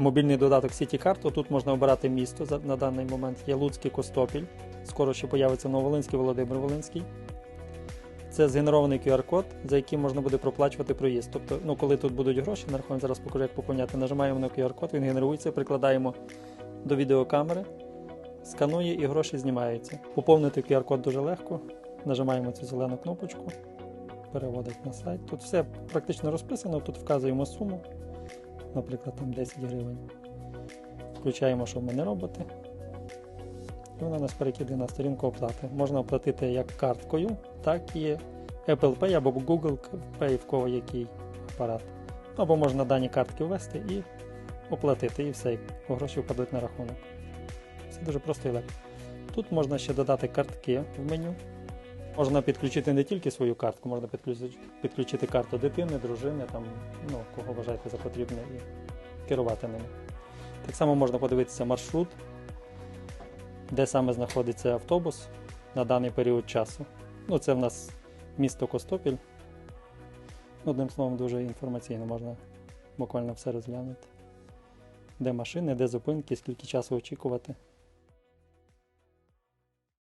Мобільний додаток CityCard, тут можна обирати місто на даний момент. Є Луцький Костопіль. Скоро ще появиться Нововолинський, Володимир Волинський. Це згенерований QR-код, за яким можна буде проплачувати проїзд. Тобто, ну, коли тут будуть гроші, нарахуємо, зараз покажу, як поповняти. Нажимаємо на QR-код, він генерується, прикладаємо до відеокамери, сканує і гроші знімаються. Поповнити QR-код дуже легко. Нажимаємо цю зелену кнопочку, переводить на сайт. Тут все практично розписано, тут вказуємо суму, наприклад, там 10 гривень. Включаємо, що ми не роботи. І вона нас перекидає на сторінку оплати. Можна оплатити як карткою, так і Apple Pay або Google Pay, в кого який апарат. Або можна дані картки ввести і оплатити, і все, і гроші впадуть на рахунок. Все дуже просто і легко. Тут можна ще додати картки в меню. Можна підключити не тільки свою картку, можна підключити, підключити карту дитини, дружини, там, ну, кого вважаєте за потрібне, і керувати ними. Так само можна подивитися маршрут, де саме знаходиться автобус на даний період часу. Ну, це в нас місто Костопіль. Одним словом, дуже інформаційно можна буквально все розглянути. Де машини, де зупинки, скільки часу очікувати.